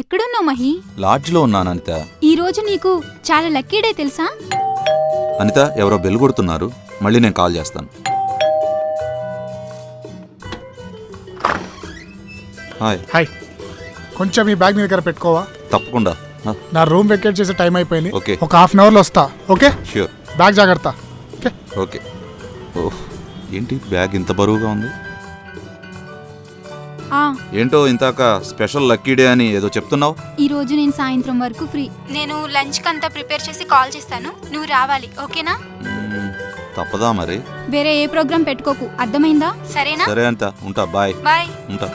ఎక్కడున్నావు మహి? లాడ్జ్లో ఉన్నాను అనిత. ఈ రోజు నీకు చాలా లక్కీ డే తెలుసా? అనిత ఎవరో బెల్ కొడుతున్నారు. మళ్ళీ నేను కాల్ చేస్తాను. హాయ్. హాయ్. కొంచెం ఈ బ్యాగ్ నీ దగ్గర పెట్టుకోవా? తప్పకుండా. నా రూమ్ వెకేట్ చేసే టైం అయిపోయింది. ఓకే. ఒక హాఫ్ అన్ అవర్లో వస్తా. ఓకే? ష్యూర్. బ్యాగ్ జాగ్రత్త. ఓకే? ఓకే. ఓహ్ ఏంటి బ్యాగ్ ఇంత బరువుగా ఉంది? ఏంటో ఇంతాక స్పెషల్ లక్కీ డే అని ఏదో చెప్తున్నావు? ఈ రోజు నేను సాయంత్రం వరకు ఫ్రీ. నేను లంచ్ కంతా ప్రిపేర్ చేసి కాల్ చేస్తాను. నువ్వు రావాలి ఓకేనా? తప్పదా మరి? వేరే ఏ ప్రోగ్రామ్ పెట్టుకోకు. అర్థమైందా? సరేనా? సరే అంత ఉంటా బాయ్. బాయ్. ఉంటా.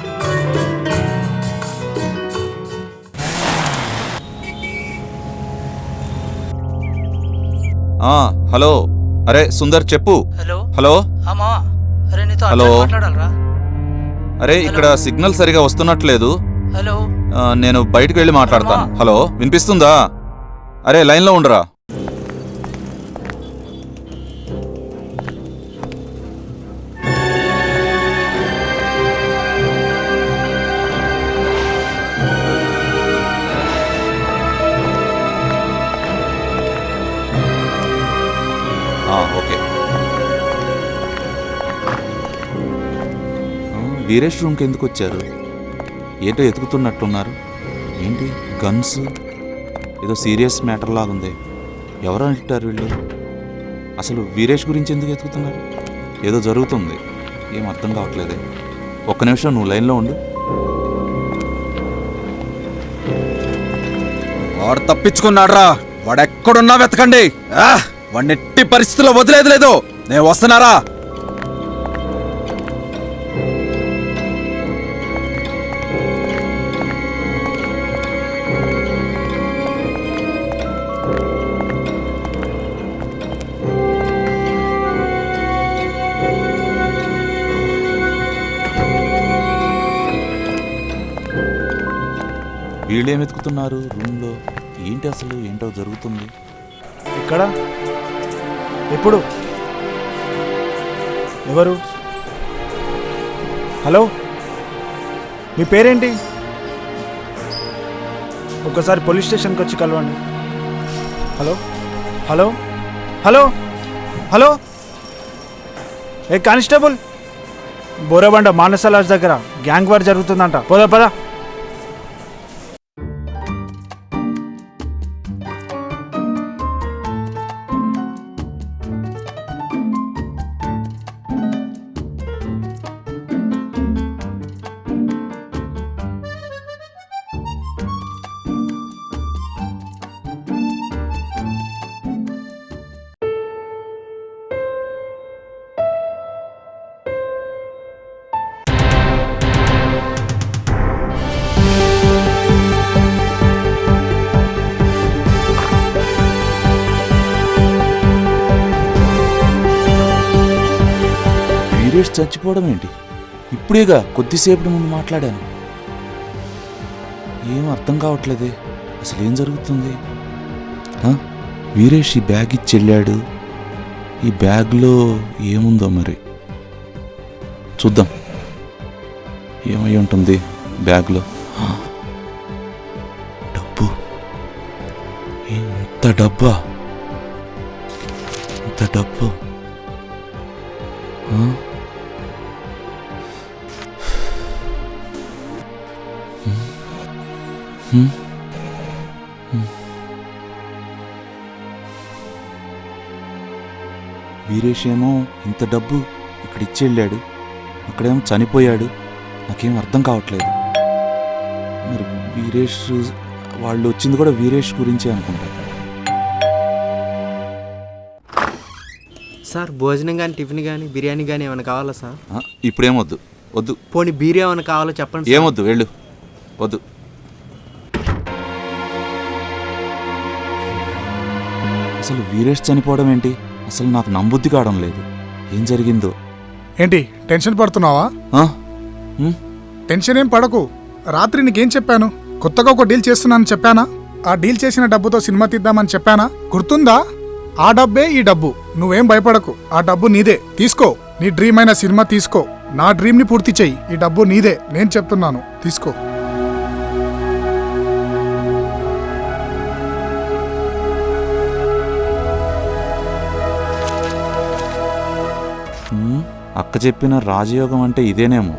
ఆ, హలో. అరే సుందర్ చెప్పు. హలో? హలో? అమ్మా అరే నీతో హలో. మాట్లాడాలరా. అరే ఇక్కడ సిగ్నల్ సరిగా వస్తున్నట్లేదు. హలో నేను బయటికి వెళ్ళి మాట్లాడతాను. హలో వినిపిస్తుందా? అరే లైన్లో ఉండరా? ఓకే. వీరేష్ రూమ్కి ఎందుకు వచ్చారు? ఏంటో ఎతుకుతున్నట్టున్నారు. ఏంటి? గన్స్? ఏదో సీరియస్ మ్యాటర్ లాగుంది. ఎవరు అంటారు వీళ్ళు? అసలు వీరేష్ గురించి ఎందుకు ఎతుకుతున్నారు? ఏదో జరుగుతుంది. ఏం అర్థం కావట్లేదే. ఒక్క నిమిషం నువ్వు లైన్లో ఉండు. వాడు తప్పించుకున్నాడ్రా. వాడెక్కడున్నా వెతకండి. ఆ, వాడిని ఎట్టి పరిస్థితుల్లో వదిలేదు లేదు. నేను వస్తున్నారా? వీళ్ళు ఏం రూమ్లో? ఏంటి అసలు? ఏంటో జరుగుతుంది? ఎక్కడ? ఎప్పుడు? ఎవరు? హలో? మీ పేరేంటి? ఒక్కసారి పోలీస్ స్టేషన్కి వచ్చి కలవండి. హలో? హలో? హలో? హలో? ఏ కానిస్టేబుల్? బోరబండ మానసలాజ్ దగ్గర గ్యాంగ్ వార్ జరుగుతుందంట. పోదా పదా. సురేష్ చచ్చిపోవడం ఏంటి? ఇప్పుడేగా కొద్దిసేపటి ముందు మాట్లాడాను. ఏం అర్థం కావట్లేదే. అసలు ఏం జరుగుతుంది వీరేష్ ఈ బ్యాగ్ ఇచ్చి వెళ్ళాడు. ఈ బ్యాగ్లో ఏముందో మరి? చూద్దాం. ఏమై ఉంటుంది బ్యాగ్లో? డబ్బు. ఇంత డబ్బా? ఇంత డబ్బు. హ్మ్? హ్మ్. వీరేష్ ఏమో ఇంత డబ్బు ఇక్కడ ఇచ్చి వెళ్ళాడు అక్కడేమో చనిపోయాడు. నాకేం అర్థం కావట్లేదు. మరి వీరేష్ వాళ్ళు వచ్చింది కూడా వీరేష్ గురించే అనుకుంటా. సార్ భోజనం కానీ టిఫిన్ కానీ బిర్యానీ కానీ ఏమైనా కావాలా సార్? ఇప్పుడేమొద్దు వద్దు. పోనీ బీర్ ఏమైనా కావాలో చెప్పండి సార్. ఏమొద్దు వెళ్ళు. వద్దు. అసలు వీరేష్ చనిపోవడం ఏంటి? అసలు నాకు నమ్బుద్ది కావడం లేదు. ఏం జరిగిందో? ఏంటి టెన్షన్ పడుతున్నావా? ఆ? ఉమ్? టెన్షన్ ఏం పడకు. రాత్రి నీకేం చెప్పాను? కొత్తగా ఒక డీల్ చేస్తున్నానని చెప్పానా? ఆ డీల్ చేసిన డబ్బుతో సినిమా తీద్దామని చెప్పానా? గుర్తుందా? ఆ డబ్బే ఈ డబ్బు. నువ్వేం భయపడకు. ఆ డబ్బు నీదే. తీసుకో. నీ డ్రీమ్ అయిన సినిమా తీసుకో. నా డ్రీమ్ని పూర్తి చెయ్యి. ఈ డబ్బు నీదే. నేను చెప్తున్నాను. తీసుకో. అక్క చెప్పిన రాజయోగం అంటే ఇదేనేమో.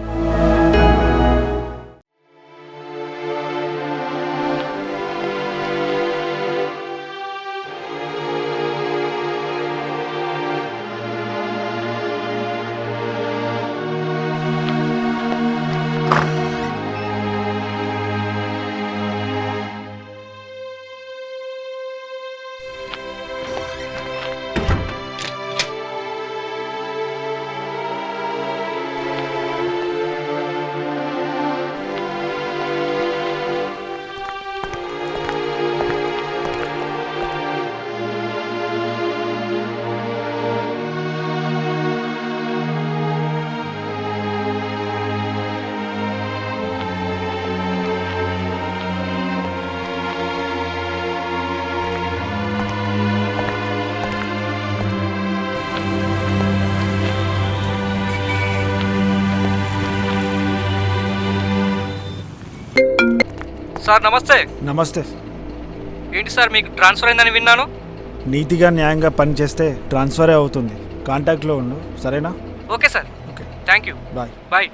సార్ నమస్తే. నమస్తే. ఏంటి సార్ మీకు ట్రాన్స్ఫర్ అయిందని విన్నాను? నీతిగా న్యాయంగా పనిచేస్తే ట్రాన్స్ఫరే అవుతుంది. కాంటాక్ట్లో ఉండు సరేనా? Okay sir. Okay. Thank you. Bye. Bye.